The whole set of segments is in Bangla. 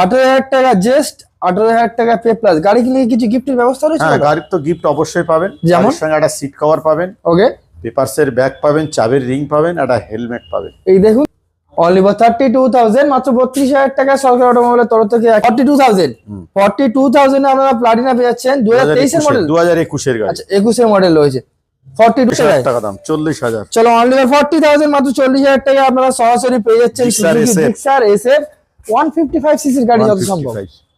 আঠারো হাজার টাকা জাস্ট আঠারো হাজার টাকা পে প্লাস গাড়ি কিনলে কিছু গিফটের ব্যবস্থা রয়েছে হ্যাঁ গাড়ির তো গিফট অবশ্যই পাবেন। যেমন? সঙ্গে একটা সিট কভার পাবেন। ওকে পেপারসের ব্যাগ পাবেন চাবির রিং পাবেন একটা হেলমেট পাবেন। এই দেখুন only for thirty two thousand মাত্র বত্রিশ হাজার টাকা সরকার অটোমোবাইলের তরফ থেকে। Forty two thousand forty two thousand আপনারা প্লাটিনা পেয়ে যাচ্ছেন। দু হাজার তেইশের মডেল দু হাজার একুশের গাড়ি। আচ্ছা একুশের মডেল রয়েছে। ফর্টি টু টাকা দাম চল্লিশ হাজার। চলো অনলি ফর্টি থাউজেন্ড মাত্র চল্লিশ হাজার টাকা আপনারা সরাসরি পেয়ে যাচ্ছেন। এসএফ ওয়ান ফিফটি ফাইভ সিসির গাড়ি যত সম্ভব।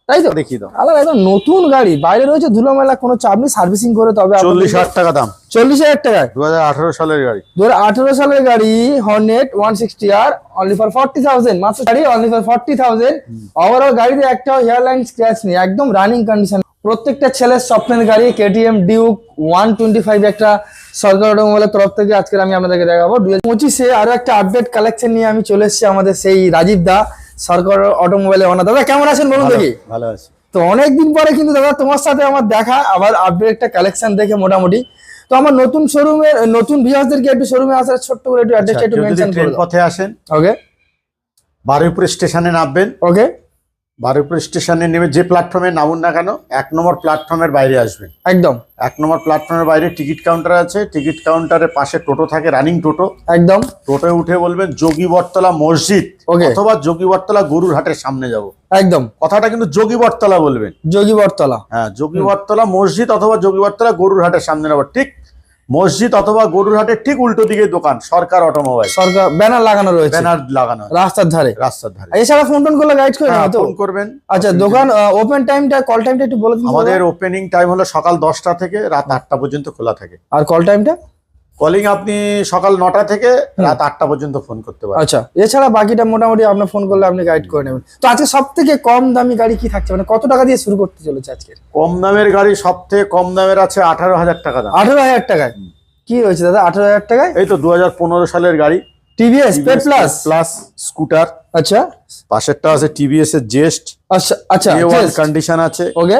তাই তো? দেখি দাও। আলাদা একদম নতুন গাড়ি। বাইরে রয়েছে ধুলো মেলা কোনো চাপ নেই সার্ভিসিং করে তবে চল্লিশ হাজার টাকা দাম। চল্লিশ হাজার টাকায়? দু হাজার আঠারো সালের গাড়ি। দু হাজার আঠারো সালের গাড়ি হর্নেট ওয়ান সিক্সটি আর অনলি ফর ফর্টি থাউজেন্ড মাত্র গাড়ি only for forty thousand overall গাড়িতে একটাও হেয়ারলাইন স্ক্র্যাচ নেই একদম রানিং কন্ডিশন প্রত্যেকটা ছেলের স্বপ্নের গাড়ি KTM Duke one twenty five একটা সরকার অটোমোবাইলের তরফ থেকে আজকে আমি আপনাদেরকে দেখাবো। দু হাজার পঁচিশে আরও একটা আপডেট কালেকশন নিয়ে আমি চলে এসেছি আমাদের সেই রাজীব দা। সরকার অটোমোবাইলের ওনার দাদা কেমন আছেন বলুন দেখি? ভালো আছি। তো অনেকদিন পরে কিন্তু দাদা তোমার সাথে আমার দেখা আবার আপডেট একটা কালেকশন দেখে মোটামুটি। তো আমার নতুন শোরুমের নতুন ভিউয়ার্সদেরকে একটু শোরুমে আসার ছোট্ট করে একটু অ্যাড্রেসটা একটু মেনশন করে পথে আসেন ওকে বারুইপুর স্টেশনে নামবেন। ওকে বারুইপুর স্টেশনে নেমে যে প্ল্যাটফর্মে নামুন না কেন এক নম্বর প্ল্যাটফর্মের বাইরে আসবেন। একদম। এক নম্বর প্ল্যাটফর্মের বাইরে টিকিট কাউন্টার আছে। টিকিট কাউন্টারের পাশে টোটো থাকে রানিং টোটো। একদম। টোটোয় উঠে বলবেন যোগী বটতলা মসজিদ ওকে। অথবা যোগী বটতলা গরুর হাটের সামনে যাব। একদম। কথাটা কিন্তু যোগী বটতলা বলবেন। যোগী বটতলা। হ্যাঁ যোগী বটতলা মসজিদ অথবা যোগী বটতলা গরুর হাটের সামনে নেব ঠিক মসজিদ অথবা গরুরহাটের ঠিক উল্টো দিকে দোকান সরকার অটোমোবাইল। সরকার ব্যানার লাগানো রয়েছে। ব্যানার লাগানো রাস্তার ধারে। রাস্তার ধারে। এছাড়া ফোন টোন করলে গাইড করে হ্যাঁ, ফোন করবেন আচ্ছা দোকান ওপেন টাইমটা কল টাইমটা একটু বলে দিন আমাদের ওপেনিং টাইম হলো সকাল দশটা থেকে রাত আটটা পর্যন্ত খোলা থাকে। আর কল টাইমটা কলিং আপনি সকাল নটা থেকে রাত আটটা পর্যন্ত ফোন করতে পারেন। আচ্ছা এছাড়া বাকিটা মোটামুটি আপনার ফোন করলে আপনি গাইড করে নেবেন। তো আজকে সব থেকে কম দামি গাড়ি কি থাকছে? মানে কত টাকা দিয়ে শুরু করতে চলেছে আজকে? কম দামের গাড়ি সব থেকে কম দামের আছে আঠারো হাজার টাকা দাম। আঠারো হাজার টাকায়? কি হয়েছে দাদা আঠারো হাজার টাকায়? এই তো দুহাজার পনেরো সালের গাড়ি। টিভিএস প্লাস প্লাস স্কুটার আচ্ছা। পাশেরটা আছে টিভিএস এর জেস্ট আচ্ছা আচ্ছা কন্ডিশন আছে। ওকে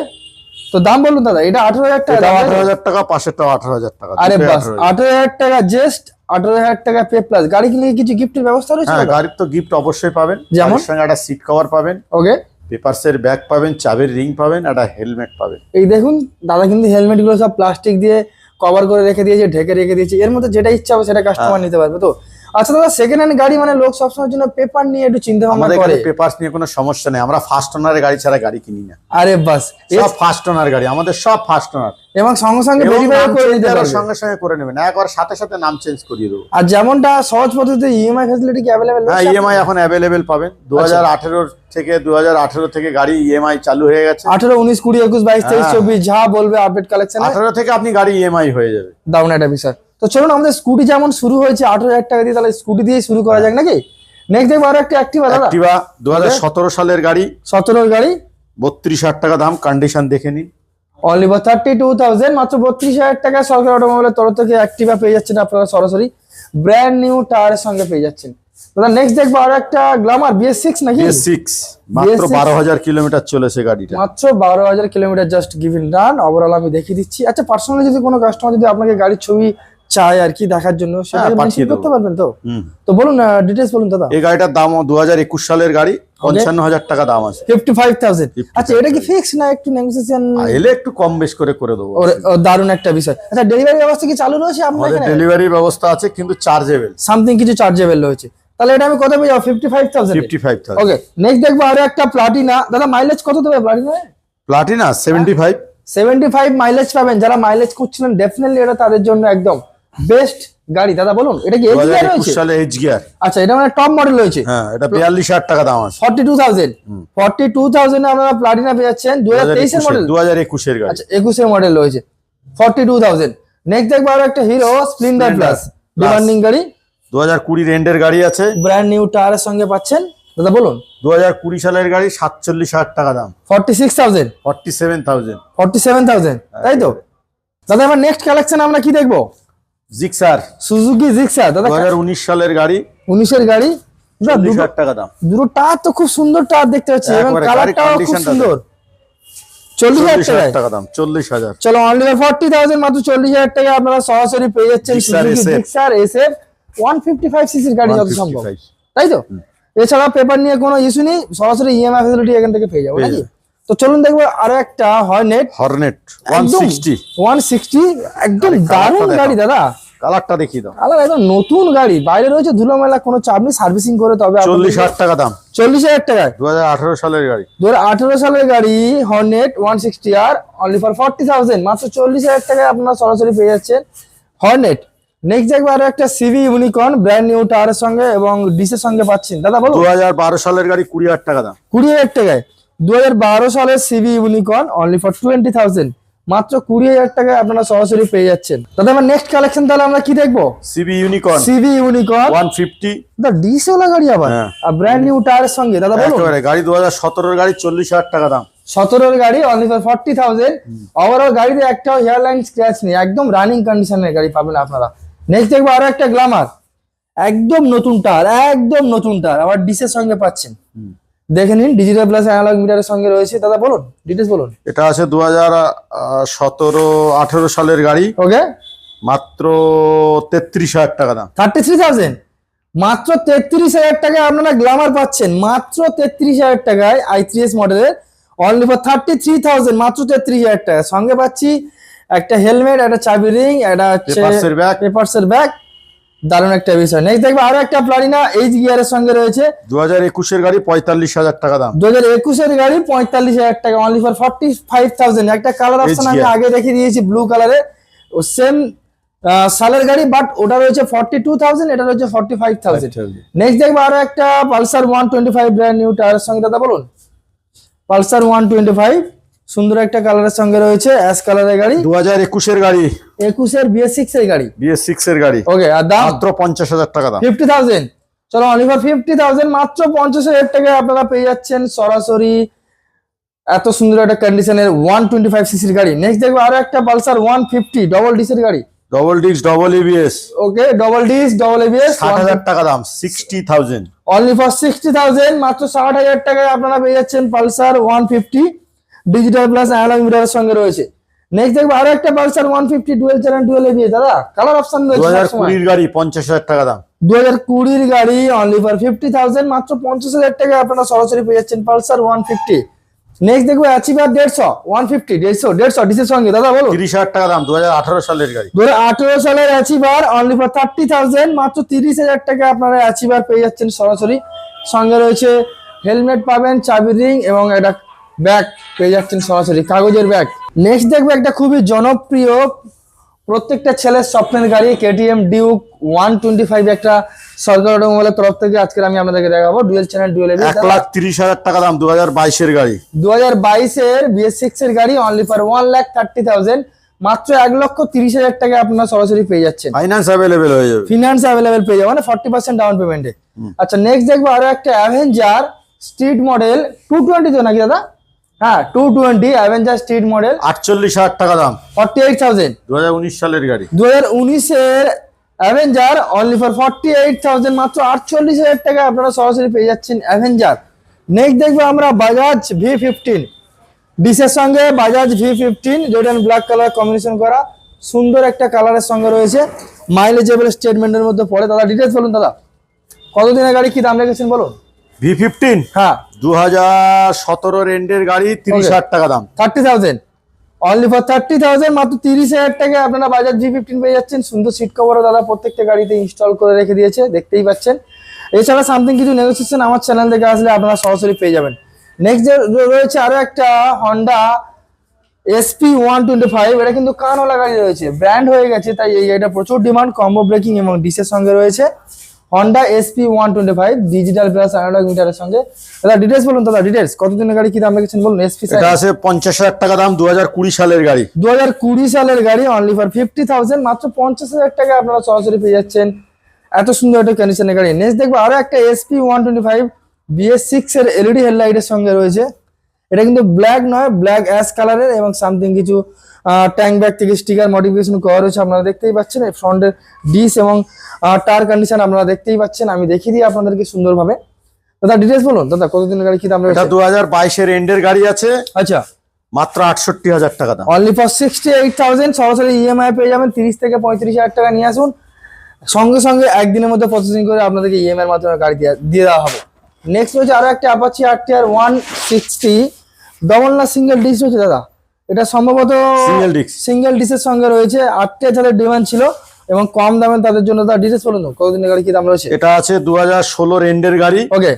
তো দাম বলুন দাদা এটা আঠারো হাজার টাকা আঠারো হাজার টাকা পাশেরটাও আঠারো হাজার টাকা আরে বাস আঠারো হাজার। টাকা জাস্ট আঠারো হাজার টাকা পে প্লাস গাড়ি কিনলে কিছু গিফটের ব্যবস্থা রয়েছে হ্যাঁ গাড়ির তো গিফট অবশ্যই পাবেন। যেমন? সঙ্গে একটা সিট কভার পাবেন। ওকে পেপারসের ব্যাগ পাবেন চাবির রিং পাবেন একটা হেলমেট পাবেন। এই দেখুন দাদা কিন্তু হেলমেটগুলো সব প্লাস্টিক দিয়ে কভার করে রেখে দিয়েছে ঢেকে রেখে দিয়েছে। এর মধ্যে যেটা ইচ্ছা হবে সেটা হ্যাঁ। কাস্টমার নিতে পারবে তো? আচ্ছা দাদা সেকেন্ড হ্যান্ড গাড়ি মানে লোক সবসময়ের জন্য পেপার নিয়ে একটু চিন্তা ভাবনা করে। পেপার নিয়ে কোনো সমস্যা নেই। আমরা ফার্স্ট ওনারের গাড়ি ছাড়া গাড়ি কিনি না। আরে বাস। সব ফার্স্ট ওনার গাড়ি আমাদের সব ফার্স্ট ওনার এবং সঙ্গে সঙ্গে ভেরিফাই করে নিতে পারবে। সঙ্গে সঙ্গে করে নেবেন। একবার সাথে সাথে নাম চেঞ্জ করিয়ে দেবো। আর যেমনটা সহজ পদ্ধতিতে ইএমআই ফ্যাসিলিটি কি অ্যাভেলেবেল হ্যাঁ ইএমআই এখন অ্যাভেলেবেল পাবেন। দু হাজার আঠেরো থেকে দু হাজার আঠেরো থেকে গাড়ি ইএমআই চালু হয়ে গেছে। আঠারো উনিশ কুড়ি একুশ বাইশ তেইশ হ্যাঁ। চব্বিশ যা বলবে আপডেট কালেকশন আঠারো থেকে আপনি গাড়ি ইএমআই হয়ে যাবে। দারুণ একটা বিষয়। তো চলুন আমাদের স্কুটি যেমন শুরু হয়েছে আঠারো হাজার টাকা দিয়ে তাহলে স্কুটি দিয়ে শুরু করা যাক নাকি? নেক্সট দেখব আরও একটা অ্যাক্টিভা দাদা। অ্যাক্টিভা দু হাজার সতেরো সালের গাড়ি। সতেরোর গাড়ি। বত্রিশ হাজার টাকা দাম কন্ডিশন দেখে নিন। অনলি থার্টি টু থাউজেন্ড মাত্র বত্রিশ হাজার টাকা সরকার অটোমোবাইলের তরফ থেকে অ্যাক্টিভা পেয়ে যাচ্ছেন আপনারা সরাসরি। ব্র্যান্ড নিউ টায়ারের সঙ্গে পেয়ে যাচ্ছেন। দাদা নেক্সট দেখব আরও একটা গ্লামার বিএস সিক্স নাকি? বিএস সিক্স মাত্র BS6 বারো হাজার কিলোমিটার চলেছে গাড়িটা। মাত্র বারো হাজার kilometre just given run overall আমি দেখিয়ে দিচ্ছি। আচ্ছা পার্সোনালি যদি কোনো কাস্টমার যদি আপনাকে গাড়ির ছবি চায় আর কি দেখার জন্য সেটা হ্যাঁ, পাঠিয়ে করতে পারবেন তো? তো বলুন ডিটেলস বলুন দাদা। এই গাড়িটার দাম সালের গাড়ি টাকা দাম আছে। ফিফটি ফাইভ থাউজেন্ড 55,000 আচ্ছা এটা কি ফিক্স না একটু নেগোসিয়েশন এলে একটু কম বেশ করে করে দেবো। দারুণ একটা বিষয়। আচ্ছা ডেলিভারি ব্যবস্থা কি চালু রয়েছে এখানে? ডেলিভারির ব্যবস্থা আছে কিন্তু চার্জেবল সামথিং কিছু চার্জেবল রয়েছে। তাহলে এটা আমি কত পেয়ে যাব ওকে নেক্সট দেখব আরও একটা প্লাটিনা দাদা মাইলেজ কত দেবে Platina Platina seventy five seventy five mileage পাবেন। যারা মাইলেজ করছিলেন ডেফিনেটলি এটা তাদের জন্য একদম বেস্ট গাড়ি। দাদা বলুন এটা কি এইচ একুশ রয়েছে? সালে এইচ গিয়ার আচ্ছা এটা মানে টপ মডেল রয়েছে। হ্যাঁ এটা বিয়াল্লিশ হাজার টাকা দাম আছে। Forty two thousand forty two thousand আপনারা প্লাটিনা পেয়ে যাচ্ছেন। দু হাজার তেইশের মডেল দু হাজার একুশের গাড়ি। আচ্ছা একুশের মডেল রয়েছে। ফর্টি টু থাউজেন্ড নেক্সট দেখব আরও একটা হিরো স্প্লেন্ডার প্লাস ডিমান্ডিং গাড়ি। দু হাজার কুড়ি রেন্ডের গাড়ি আছে। ব্র্যান্ড নিউ টায়ারের সঙ্গে পাচ্ছেন। দাদা বলুন। দু হাজার কুড়ি সালের গাড়ি সাতচল্লিশ হাজার টাকা দাম। Forty six thousand forty seven thousand forty seven thousand তাই তো? দাদা এবার নেক্সট কালেকশন আমরা কি দেখব? জিক্সার। সুজুকি জিক্সার দাদা দু হাজার উনিশ সালের গাড়ি উনিশের গাড়ি। দাদা চল্লিশ দুটো টাকা দাম। দুটো টায়ার তো খুব সুন্দর টায়ার দেখতে পাচ্ছি এবং কালারটাও খুব সুন্দর। চল্লিশ হাজার টাকা দাম চল্লিশ হাজার। চলো অনলি ফর্টি থাউজেন্ড মাত্র চল্লিশ হাজার টাকা আপনারা সরাসরি পেয়ে যাচ্ছেন SF ওয়ান ফিফটি ফাইভ সিসির গাড়ি যত সম্ভব। 155 তাই তো? এছাড়া পেপার নিয়ে কোনো ইস্যু নেই সরাসরি ইএমআই ফ্যাসিলিটি এখান থেকে পেয়ে যাব নাকি? তো চলুন দেখব আরও একটা Hornet Hornet one sixty one sixty একদম আরে দারুণ গাড়ি দাদা। কালারটা দেখিয়ে দাও। আলাদা একদম নতুন গাড়ি। বাইরে রয়েছে ধুলো মেলা কোনো চাপ নেই সার্ভিসিং করে তবে চল্লিশ হাজার টাকা দাম। চল্লিশ হাজার টাকায় দু হাজার আঠারো সালের গাড়ি। দু হাজার আঠেরো সালের গাড়ি হর্নেট ওয়ান সিক্সটি আর অনলি ফর ফর্টি থাউজেন্ড মাত্র চল্লিশ হাজার টাকায় আপনারা সরাসরি পেয়ে যাচ্ছেন হর্নেট নেক্সট দেখব আরও একটা সিভি ইউনিকর্ন ব্র্যান্ড নিউ টায়ারের সঙ্গে এবং ডিসের সঙ্গে পাচ্ছেন। দাদা বলো দু হাজার বারো সালের গাড়ি কুড়ি হাজার টাকা দাম। কুড়ি হাজার টাকায়। দু হাজার বারো সালের CB Unicorn only for twenty thousand মাত্র কুড়ি হাজার টাকায় আপনারা সরাসরি পেয়ে যাচ্ছেন। দাদা আমার নেক্সট কালেকশন তাহলে আমরা কি দেখব? CB Unicorn CB Unicorn one fifty দাদা ডিসে ওলা গাড়ি আবার? হ্যাঁ। আর ব্র্যান্ড নিউ টায়ারের সঙ্গে। দাদা বলো গাড়ি দু হাজার সতেরোর গাড়ি চল্লিশ হাজার টাকা দাম। সতেরোর গাড়ি only for forty thousand overall গাড়িতে একটাও হেয়ারলাইন স্ক্র্যাচ নেই। একদম রানিং কন্ডিশনের গাড়ি পাবেন আপনারা। নেক্সট দেখব আরও একটা গ্লামার একদম নতুন টার একদম নতুন টার আবার ডিসের সঙ্গে পাচ্ছেন। দেখে নিন ডিজিটাল প্লাস অ্যানালগ মিটারের সঙ্গে রয়েছে। দাদা বলুন ডিটেলস বলুন। এটা আছে দু হাজার সতেরো আঠেরো সালের গাড়ি। ওকে মাত্র তেত্রিশ হাজার টাকা দাম। থার্টি থ্রি থাউজেন্ড মাত্র তেত্রিশ হাজার টাকায় আপনারা গ্লামার পাচ্ছেন। মাত্র তেত্রিশ হাজার টাকায় আই থ্রি এস মডেলের only for thirty three thousand মাত্র তেত্রিশ হাজার টাকা সঙ্গে পাচ্ছি একটা হেলমেট একটা চাবি রিং একটা Papers এর bag। ব্যাগ দারুণ একটা বিষয়। নেক্সট দেখব আরও একটা প্লাটিনা এইচ গিয়ারের সঙ্গে রয়েছে। দু হাজার একুশের গাড়ি পঁয়তাল্লিশ হাজার টাকা দাম। দু হাজার একুশের গাড়ি পঁয়তাল্লিশ হাজার টাকা only for forty five thousand একটা কালার অপশন আমি আগে রেখে দিয়েছি ব্লু কালারে ও সেম সালের গাড়ি বাট ওটা রয়েছে ফর্টি টু থাউজেন্ড এটা রয়েছে ফর্টি ফাইভ থাউজেন্ড নেক্সট দেখব আরও একটা Pulsar one twenty five brand new টায়ারের সঙ্গে দাদা বলুন। পালসার ওয়ান টোয়েন্টি ফাইভ সুন্দর একটা কালারের সঙ্গে রয়েছে অ্যাশ কালারের গাড়ি। দু হাজার একুশের গাড়ি। একুশের বিএস সিক্স এর গাড়ি। বিএস সিক্স এর গাড়ি। ওকে আর দাম? মাত্র পঞ্চাশ হাজার টাকা দাম। ফিফটি থাউজেন্ড চলো অনলি ফর ফিফটি থাউজেন্ড মাত্র পঞ্চাশ হাজার টাকায় আপনারা পেয়ে যাচ্ছেন সরাসরি এত সুন্দর একটা কন্ডিশনের ওয়ান টোয়েন্টি ফাইভ সিসির গাড়ি। নেক্সট দেখব আরও একটা পালসার ওয়ান ফিফটি ডবল ডিসের গাড়ি। Double disc double ABS okay double disc double ABS ষাট হাজার টাকা দাম sixty thousand only for sixty thousand মাত্র ষাট হাজার টাকায় আপনারা পেয়ে যাচ্ছেন Pulsar one fifty digital plus analogue মিটারের সঙ্গে রয়েছে। নেক্সট দেখব আরও একটা Pulsar one fifty dual channel dual ABS দাদা কালার অপশন রয়েছে হাজার সবসময়। কুড়ির গাড়ি পঞ্চাশ হাজার টাকা দাম। দু হাজার কুড়ির গাড়ি অনলি ফর ফিফটি থাউজেন্ড মাত্র পঞ্চাশ হাজার টাকা আপনারা সরাসরি পেয়ে যাচ্ছেন পালসার ওয়ান ফিফটি নেক্সট দেখব অ্যাচিভার দেড়শো ওয়ান ফিফটি দেড়শো দেড়শো ডিসের সঙ্গে। দাদা বলো তিরিশ হাজার টাকা দাম দু হাজার আঠারো সালের গাড়ি। দু হাজার আঠেরো সালের Achiever only for thirty thousand মাত্র তিরিশ হাজার টাকা আপনারা অ্যাচিভার পেয়ে যাচ্ছেন সরাসরি। সঙ্গে রয়েছে হেলমেট পাবেন চাবি রিং এবং একটা ব্যাগ পেয়ে যাচ্ছেন সরাসরি কাগজের ব্যাগ। নেক্সট দেখব একটা খুবই জনপ্রিয় প্রত্যেকটা ছেলের স্বপ্নের গাড়ি KTM Duke one twenty five একটা সরকার অটোমোবাইলের তরফ থেকে আজকে আমি আপনাদেরকে দেখাবো। ডুয়েল চ্যানেল ডুয়েল এক লাখ তিরিশ হাজার টাকা দাম দু হাজার বাইশের গাড়ি। দু হাজার বাইশের বিএস সিক্স এর গাড়ি only for one lakh thirty thousand মাত্র এক লক্ষ তিরিশ হাজার টাকা আপনারা সরাসরি পেয়ে যাচ্ছেন। ফাইন্যান্স অ্যাভেলেবেল হয়ে যাবে। ফিনান্স অ্যাভেলেবেল পেয়ে যাবেন ফর্টি পার্সেন্ট ডাউন পেমেন্টে আচ্ছা নেক্সট দেখব আরও একটা Avenger Street model two twenty তো নাকি দাদা? হ্যাঁ two twenty Avenger Street model আটচল্লিশ হাজার টাকা দাম। ফর্টি এইট থাউজেন্ড দু হাজার উনিশ সালের গাড়ি। দু হাজার উনিশের Avenger only for forty eight thousand মাত্র আটচল্লিশ হাজার টাকা আপনারা সরাসরি পেয়ে যাচ্ছেন অ্যাভেঞ্জার নেক্সট দেখব আমরা বাজাজ ভি ফিফটিন ডিসের সঙ্গে বাজাজ ভি ফিফটিন যেটা ব্ল্যাক কালার কম্বিনেশন করা সুন্দর একটা কালারের সঙ্গে রয়েছে। মাইলেজেবল স্টেটমেন্টের মধ্যে পড়ে। দাদা ডিটেলস বলুন দাদা। কতদিনের গাড়ি কি দাম রেখেছেন বলুন? ভি ফিফটিন হ্যাঁ। দু হাজার সতেরো রেন্ডের গাড়ি তিরিশ হাজার টাকা দাম। Thirty thousand only for thirty thousand মাত্র তিরিশ হাজার আপনারা জি ফিফটিন পেয়ে যাচ্ছেন। সুন্দর সিট কভারও দাদা প্রত্যেকটা গাড়িতে ইনস্টল করে রেখে দিয়েছে দেখতেই পাচ্ছেন। এছাড়া সামথিং কিছু নেগোসিয়েশন আমার চ্যানেল থেকে আসলে আপনারা সরাসরি পেয়ে যাবেন। নেক্সট যে রয়েছে আরও একটা Honda SP one twenty five এটা কিন্তু কানওয়ালা গাড়ি রয়েছে। ব্র্যান্ড হয়ে গেছে তাই এই গাড়িটা প্রচুর ডিমান্ড কম্বো ব্রেকিং এবং ডিসের সঙ্গে রয়েছে। Honda SP one twenty five digital plus analogue মিটারের সঙ্গে। দাদা ডিটেলস বলুন দাদা ডিটেলস কতদিনের গাড়ি কি দাম রেখেছেন বলুন এসপি এটা আছে পঞ্চাশ হাজার টাকা দাম দু হাজার কুড়ি সালের গাড়ি। দু হাজার কুড়ি সালের গাড়ি অনলি ফর ফিফটি থাউজেন্ড মাত্র পঞ্চাশ হাজার টাকা আপনারা সরাসরি পেয়ে যাচ্ছেন। এত সুন্দর একটা কন্ডিশনের গাড়ি। নেক্সট দেখব আরও একটা SP one twenty five BS six এর এলইডি হেডলাইটের সঙ্গে রয়েছে। এটা কিন্তু ব্ল্যাক নয় ব্ল্যাক অ্যাশ কালারের এবং সামথিং কিছু ট্যাঙ্ক ব্যাগ থেকে স্টিকার মডিফিকেশন করা রয়েছে আপনারা দেখতেই পাচ্ছেন। এই ফ্রন্টের ডিস এবং টায়ার কন্ডিশন আপনারা দেখতেই পাচ্ছেন। আমি দেখিয়ে দিই আপনাদেরকে সুন্দরভাবে। দাদা ডিটেলস বলুন। দাদা কতদিনের গাড়ি কি দাম এটা দু হাজার বাইশের এন্ডের গাড়ি আছে। আচ্ছা। মাত্র আটষট্টি হাজার টাকা দাম। Only for sixty eight thousand সরাসরি ইএমআই পেয়ে যাবেন। তিরিশ থেকে পঁয়ত্রিশ হাজার টাকা নিয়ে আসুন। সঙ্গে সঙ্গে একদিনের মধ্যে প্রসেসিং করে আপনাদেরকে ইএমআই এর মাধ্যমে গাড়ি দিয়ে দেওয়া হবে। নেক্সট রয়েছে আরও একটা Apache R T R one sixty double না সিঙ্গেল ডিস রয়েছে দাদা? এটা সম্ভবত Single disc। সিঙ্গেল ডিসের সঙ্গে রয়েছে। আটটা যাদের ডিমান্ড ছিল এবং কম দামে তাদের জন্য তার ডিটেলস বলুন কতদিনের গাড়ি কি দাম রয়েছে? এটা আছে দু হাজার ষোলোর এন্ডের গাড়ি। ওকে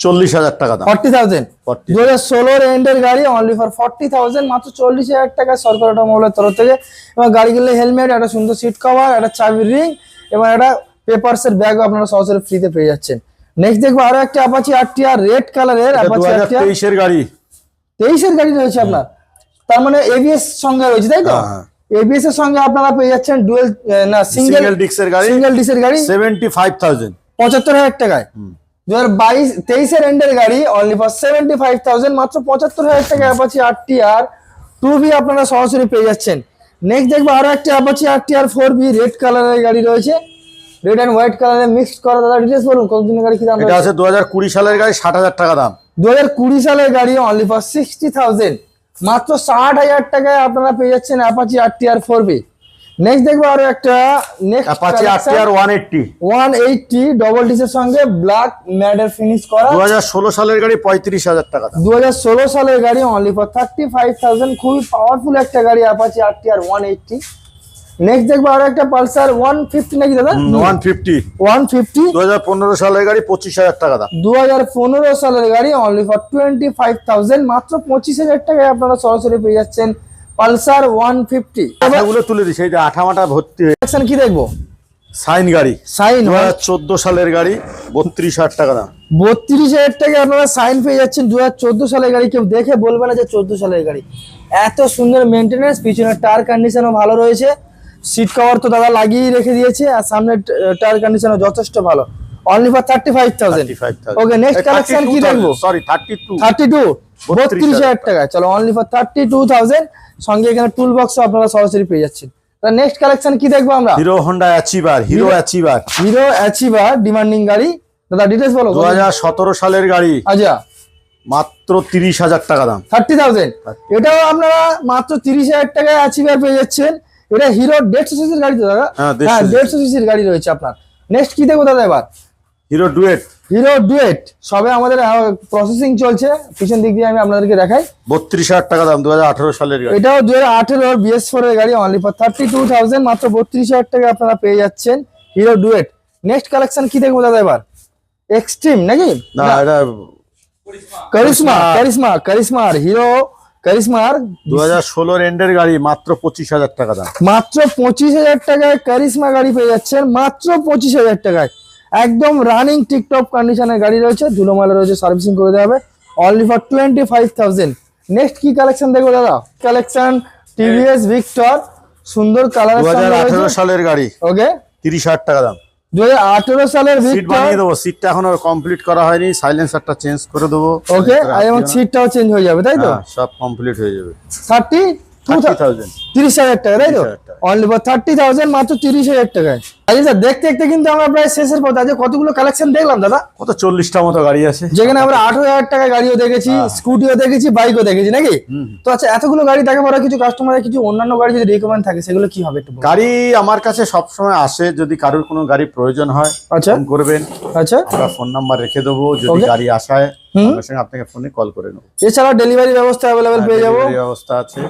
চল্লিশ হাজার টাকা দাম। Forty thousand. 40 দু হাজার ষোলোর এন্ডের গাড়ি অনলি ফর ফর্টি থাউজেন্ড মাত্র চল্লিশ হাজার টাকা সরকার অটোমোবাইলের তরফ থেকে। এবং গাড়ি কিনলে হেলমেট একটা সুন্দর সিট কভার একটা চাবির রিং এবং একটা পেপারস এর ব্যাগও আপনারা সরাসরি ফ্রিতে পেয়ে যাচ্ছেন। নেক্সট দেখব আরও একটা অ্যাপাচি আর আর রেড কালারের অ্যাপাচি আর গাড়ি। তেইশের গাড়ি রয়েছে আপনার। তার মানে এবিএস সঙ্গে রয়েছে তাই তো? হ্যাঁ, হ্যাঁ। এবিএস এর সঙ্গে আপনারা পেয়ে যাচ্ছেন ডুয়েল না সিঙ্গেল ডিক্সের গাড়ি। সিঙ্গেল ডিসের গাড়ি। সেভেন্টি ফাইভ থাউজেন্ড পঁচাত্তর হাজার টাকায়। দু হাজার বাইশ তেইশের এন্ডের গাড়ি only for seventy five thousand মাত্র পঁচাত্তর হাজার টাকা Apache R T R two B আপনারা সরাসরি পেয়ে যাচ্ছেন। নেক্সট দেখব আরও একটা Apache RT R four B red কালারের গাড়ি রয়েছে। রেড অ্যান্ড হোয়াইট কালারে মিক্সড করা দাদা ডিটেলস বলুন কতদিনের গাড়ি কি দাম এটা আছে দু হাজার কুড়ি সালের গাড়ি ষাট হাজার টাকা দাম। দু হাজার কুড়ি সালের গাড়ি অনলি ফর সিক্সটি থাউজেন্ড মাত্র ষাট হাজার টাকায় আপনারা পেয়ে যাচ্ছেন Apache R T R four B next দেখব আরও একটা next Apache R T R one eighty one eighty double ডিসের সঙ্গে ব্ল্যাক ম্যাডের ফিনিশ করা। দু হাজার ষোলো সালের গাড়ি পঁয়ত্রিশ হাজার টাকা দু হাজার ষোলো সালের গাড়ি only for thirty five thousand খুবই পাওয়ারফুল একটা গাড়ি Apache R T R one eighty next দেখব আরও একটা পালসার ওয়ান ফিফটি নাকি দাদা? ওয়ান ফিফটি ওয়ান ফিফটি দু হাজার পনেরো সালের গাড়ি পঁচিশ হাজার টাকা দাম। দু হাজার পনেরো সালের গাড়ি only for twenty five thousand মাত্র পঁচিশ হাজার টাকায় আপনারা সরাসরি পেয়ে যাচ্ছেন পালসার ওয়ান ফিফটি আঠাগুলো তুলে দিস এই যে আঠামাটা ভর্তি হয়ে কি দেখব? সাইন গাড়ি। সাইন দু হাজার চোদ্দ সালের গাড়ি বত্রিশ হাজার টাকা দাম। বত্রিশ হাজার টাকায় আপনারা সাইন পেয়ে যাচ্ছেন। দু হাজার চোদ্দ সালের গাড়ি কেউ দেখে বলবে না যে চোদ্দ সালের গাড়ি। এত সুন্দর মেনটেনেন্স পিছনের টায়ার কন্ডিশনও ভালো রয়েছে। সিট কভার তো দাদা লাগিয়ে রেখে দিয়েছে আর সামনে টায়ার কন্ডিশনও যথেষ্ট ভালো। Only for thirty five thousand okay next collection কি দেখব? Sorry thirty two thirty two বত্রিশ হাজার 32,000 টাকা। চলো only for thirty two thousand সঙ্গে এখানে টুল বক্সও আপনারা সরাসরি পেয়ে যাচ্ছেন। নেক্সট কালেকশন কি দেখব আমরা? Hero Honda Achiever Hero Achiever Hero Achiever demanding গাড়ি। দাদা ডিটেলস বলো দু হাজার সতেরো সালের গাড়ি। আচ্ছা। মাত্র তিরিশ হাজার টাকা দাম। থার্টি থাউজেন্ড এটাও আপনারা মাত্র তিরিশ হাজার টাকায় অ্যাচিভার পেয়ে যাচ্ছেন। এটা হিরো দেড়শো সিসির গাড়ি তো দাদা। হ্যাঁ, 150 হ্যাঁ দেড়শো সিসির গাড়ি রয়েছে আপনার। নেক্সট কি দেখব দাদা এবার? Hero Duet. Hero Duet. সবে আমাদের প্রসেসিং চলছে। পিছন দিক দিয়ে আমি আপনাদেরকে দেখাই। বত্রিশ হাজার টাকা দাম দু হাজার আঠারো সালের গাড়ি। এটাও দু হাজার আঠেরো বিএস ফোর এর গাড়ি only for thirty two thousand মাত্র বত্রিশ হাজার টাকা আপনারা পেয়ে যাচ্ছেন হিরো ডুয়েট। নেক্সট কালেকশন কি দেখব দাদা এবার? এক্সট্রিম নাকি? না এটা কারিশমা কারিশমা কারিশমা আর হিরো কারিশমার দু হাজার ষোলোর এন্ডের গাড়ি মাত্র পঁচিশ হাজার টাকা দাম। মাত্র পঁচিশ হাজার টাকায় কারিশমা গাড়ি পেয়ে যাচ্ছেন মাত্র পঁচিশ হাজার টাকায়। একদম রানিং টিকটপ কন্ডিশনের গাড়ি রয়েছে ধুলোমালা রয়েছে সার্ভিসিং করে দেওয়া হবে। Only for twenty five thousand next কি কালেকশন দেখব দাদা? কালেকশন টিভিএস ভিক্টর সুন্দর কালার সালের গাড়ি। ওকে তিরিশ হাজার টাকা দাম। দু হাজার আঠেরো সালের সিট বানিয়ে দেবো সিটটা এখনও কমপ্লিট করা হয়নি সাইলেন্সারটা চেঞ্জ করে দেবো। ওকে এবং সিটটাও চেঞ্জ হয়ে যাবে তাই তো? হ্যাঁ, সব কমপ্লিট হয়ে যাবে। থার্টি থার্টি থাউজেন্ড তিরিশ হাজার টাকা তাই তো? 30,000 টাকা। অনলি ফর থার্টি থাউজেন্ড মাত্র তিরিশ হাজার টাকায়। আচ্ছা স্যার দেখতে দেখতে কিন্তু আমরা প্রায় শেষের পথে কতগুলো কালেকশন দেখলাম দাদা? কত চল্লিশটা মতো গাড়ি আছে। যেখানে আমরা আঠারো হাজার টাকা গাড়িও দেখেছি স্কুটিও দেখেছি বাইকও দেখেছি নাকি? তো আচ্ছা এতগুলো গাড়ি দেখার পরে কিছু কাস্টমারের কিছু অন্যান্য গাড়ি যদি রিকমেন্ড থাকে সেগুলো কি হবে একটু গাড়ি আমার কাছে সবসময় আসে যদি কারোর কোনো গাড়ি প্রয়োজন হয় আচ্ছা। করবেন। আচ্ছা। আমরা ফোন নাম্বার রেখে দেবো। যদি গাড়ি আসায় আপনাকে ফোনে কল করে নেব। এছাড়া ডেলিভারি ব্যবস্থা অ্যাভেলেবেল পেয়ে যাব। ব্যবস্থা আছে।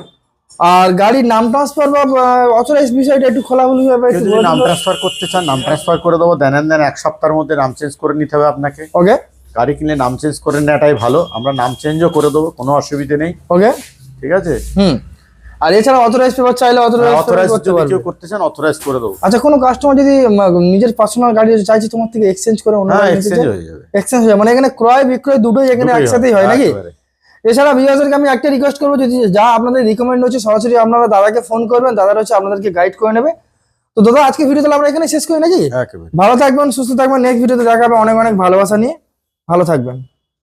আর গাড়ির নাম ট্রান্সফার বা অথরাইজ বিষয়টা একটু খোলাখুলি ভাবে যদি নাম ট্রান্সফার করতে চান নাম ট্রান্সফার করে দেবো দেন দেন এক সপ্তাহের মধ্যে নাম চেঞ্জ করে নিতে হবে আপনাকে। ওকে গাড়ি কিনলে নাম চেঞ্জ করে নেওয়াটাই ভালো আমরা নাম চেঞ্জও করে দেবো কোনো অসুবিধে নেই। ওকে ঠিক আছে? হুম। আর এছাড়া অথরাইজ পেপার চাইলে অথরাইজ অথরাইজ করতে যদি পারবে। কেউ করতে চান অথরাইজ করে দেবো। আচ্ছা কোনো কাস্টমার যদি নিজের পার্সোনাল গাড়ি চাইছে তোমার থেকে এক্সচেঞ্জ করে অন্য হ্যাঁ এক্সচেঞ্জ হয়ে যাবে। এক্সচেঞ্জ হয়ে। মানে এখানে ক্রয় বিক্রয় দুটোই এখানে একসাথেই হয় নাকি। এছাড়া ভিউয়ার্সদেরকে আমি একটা রিকোয়েস্ট করব যদি যা আপনাদের রিকমেন্ড হচ্ছে সরাসরি আপনারা দাদাকে ফোন করবেন দাদা হচ্ছে আপনাদেরকে গাইড করে নেবে। তো দাদা আজকে ভিডিও তাহলে আমরা এখানে শেষ করি নাকি? ভালো থাকবেন সুস্থ থাকবেন নেক্সট ভিডিওতে দেখাবে অনেক অনেক ভালোবাসা নিয়ে। ভালো থাকবেন।